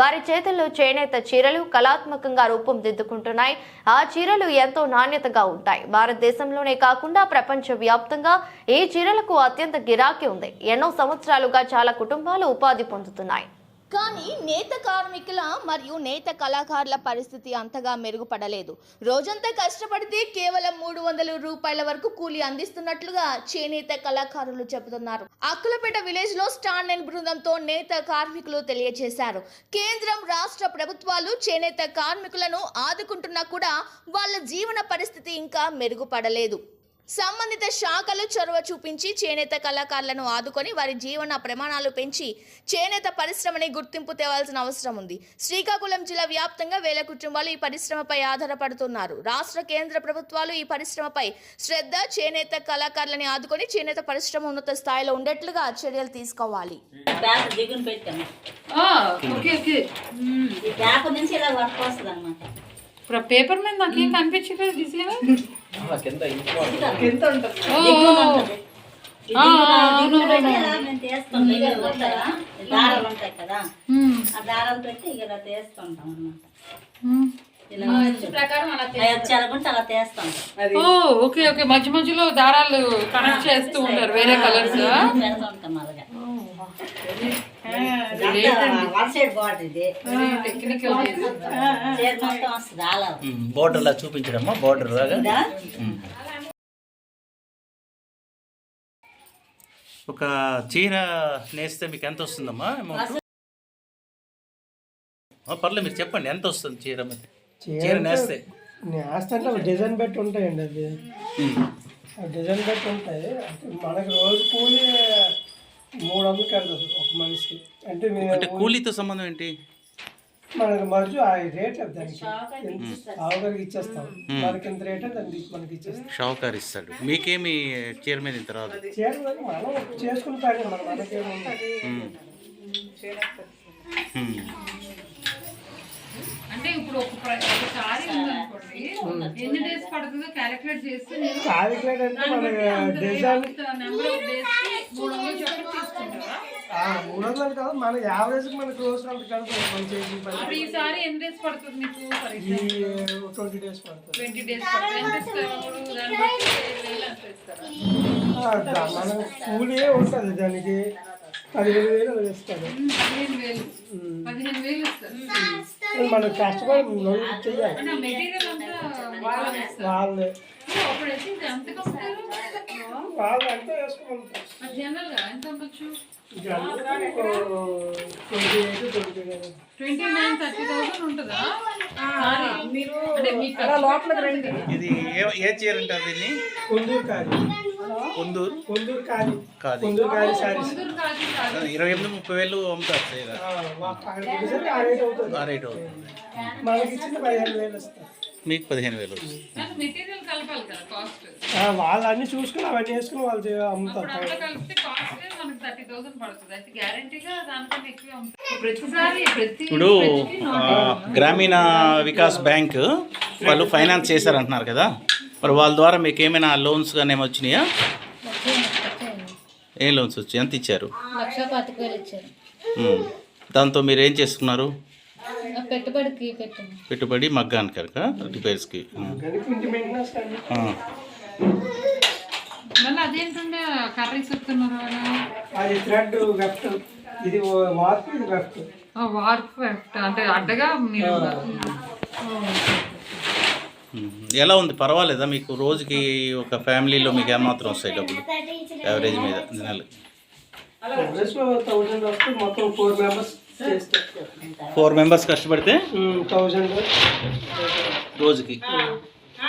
వారి చేతుల్లో చేనేత చీరలు కళాత్మకంగా రూపొందిద్దుకుంటున్నాయి ఆ చీరలు ఎంతో నాణ్యతగా ఉంటాయి. భారతదేశంలోనే కాకుండా ప్రపంచ వ్యాప్తంగా ఈ చీరలకు అత్యంత గిరాకీ ఉంది. ఎన్నో సంవత్సరాలుగా చాలా కుటుంబాలు ఉపాధి పొందుతున్నాయి. కానీ నేత కార్మికుల మరియు నేత కళాకారుల పరిస్థితి అంతగా మెరుగుపడలేదు. రోజంతా కష్టపడితే కేవలం మూడు వందల రూపాయల వరకు కూలీ అందిస్తున్నట్లుగా చేనేత కళాకారులు చెబుతున్నారు. అక్కులపేట విలేజ్లో స్టాండ్ అండ్ బృందంతో నేత కార్మికులు తెలియజేశారు. కేంద్రం రాష్ట్ర ప్రభుత్వాలు చేనేత కార్మికులను ఆదుకుంటున్నా కూడా వాళ్ళ జీవన పరిస్థితి ఇంకా మెరుగుపడలేదు. సంబంధిత శాఖలు చొరవ చూపించి చేనేత కళాకారులను ఆదుకొని వారి జీవన ప్రమాణాలు పెంచి చేనేత పరిశ్రమని గుర్తింపు తేవాల్సిన అవసరం ఉంది. శ్రీకాకుళం జిల్లా వ్యాప్తంగా వేల కుటుంబాలు ఈ పరిశ్రమపై ఆధారపడుతున్నారు. రాష్ట్ర కేంద్ర ప్రభుత్వాలు ఈ పరిశ్రమపై శ్రద్ధ చేనేత కళాకారులని ఆదుకొని చేనేత పరిశ్రమ ఉన్నత స్థాయిలో ఉండేట్లుగా చర్యలు తీసుకోవాలి. Okay okay. నుంచి ఇలా వర్క్ వస్తుంది ఇప్పుడు పేపర్ మీద నాకేం కనిపించలేదు డిజైన్ దారాలు ఉంటాయి కదా. ఆ ఇలా తీస్తుంటాం అనమాట ఓకే ఓకే. మధ్య మధ్యలో దారాలు కనెక్ట్ చేస్తూ ఉంటారు. వేరే కలర్స్ బోర్డర్ లా చూపించడమ్మా బోర్డర్ లాగా? ఒక చీర నేస్తే మీకు ఎంత వస్తుందమ్మా అమౌంట్? పర్లేదు మీరు చెప్పండి ఎంత వస్తుంది చీర మరి? చీర నేస్తే. నేస్తంటే ఒక డిజైన్ బట్టి ఉంటాయండి అది డిజైన్ బట్టి ఉంటాయి. మనకి రోజు కూలి మూడు వందలు కడుతుంది ఒక మనిషికి. అంటే మేము అంటే కూలీతో సంబంధం ఏంటి? మనకి మరుచు ఆ రేట్ దానికి. ఆవుగారికి ఇచ్చేస్తాం. మనకి ఇంత రేట్ దానికి మనకి ఇచ్చేస్తాం. షావుకారు ఇస్తాడు. మీకేమి చీర మీద ఇంత రాదు? చేయడం మనం చేసుకుని పని మన మనకేముంది. అంటే ఇప్పుడు ఒక ప్ర- ఒక సారీ ఉందనుకోండి ఎన్ని డేస్ పడుతుందో క్యాలిక్యులేట్ చేస్తే నేను కాలిక్యులేట్ అంటే డిజైన్ వందలు కాదు మన యావరేజ్ మనకి రోజు అంత కడుతుంది మనం చేసిన పని ఇప్పుడు ఈ సారీ ఎన్ని డేస్ పడుతుంది మీకు ట్వంటీ డేస్ పడుతుంది. ట్వంటీ డేస్ మన కూలీ ఉంటుంది దానికి. పదిహేను వేలు అలా ఇస్తారు. పదిహేను వేలు. ఇస్తారు. మనం కష్టపడి వాళ్ళే. వాళ్ళే ఎంత కమ్ముతారు వాళ్ళు అంతా వేసుకుంటారు జనరల్గా ఎంత అమ్మచ్చు twenty eight twenty nine twenty nine thirty thousand ఉంటుందా సారీ మీరు అంటే మీకు లోపలికి రండి ఇది ఏ చీర అంటారు దీన్ని? కుందూరు. కాదు. కొందూరు కుందూరు కాదు కాదు కుందూరు కాదు సారీస్ ఇరవై ఎనిమిది ముప్పై వేలు అమ్ముతారు ఆ రేట్ అవుతుంది. మనకి ఇచ్చిన పదిహేను వేలు ఇస్తారు. మీకు పదిహేను వేలు వస్తుంది. కానీ మెటీరియల్ కలపాలి కదా కాస్ట్ ఆ, వాళ్ళు అన్ని చూసుకుని అవన్నీ వేసుకుని వాళ్ళు అమ్ముతారు. ఇప్పుడు ఆ, గ్రామీణ వికాస్ బ్యాంక్ వాళ్ళు ఫైనాన్స్ చేశారంటున్నారు కదా. మరి వాళ్ళ ద్వారా మీకు ఏమైనా లోన్స్ కానీ ఏమైనా వచ్చినాయా? ఏం లోన్స్ వచ్చాయి? ఎంత ఇచ్చారు. దాంతో మీరు ఏం చేసుకున్నారు? పెట్టుబడికి పెట్టుబడి మగ్గానికి కనుక రిపేర్స్కి ఉమ్. కానీ ఇంటి మెయింటెనెన్స్ కానీ ఆ. మళ్ళీ అదేంటంటే కర్రీస్ చెప్తున్నారు వాళ్ళు అది థ్రెడ్ వెఫ్ట్ ఇది వార్పు ఇది వెఫ్ట్ వార్ప్ అంటే అడ్డగా మీరు ఉమ్. ఎలా ఉంది? పర్వాలేదా? మీకు రోజుకి ఒక ఫ్యామిలీలో మీకు ఏమాత్రం వస్తాయి డబ్బులు? యావరేజ్ మీద. వస్తే మొత్తం ఫోర్ మెంబర్స్ ఫోర్ మెంబర్స్ కష్టపడితే థౌజండ్ రోజుకి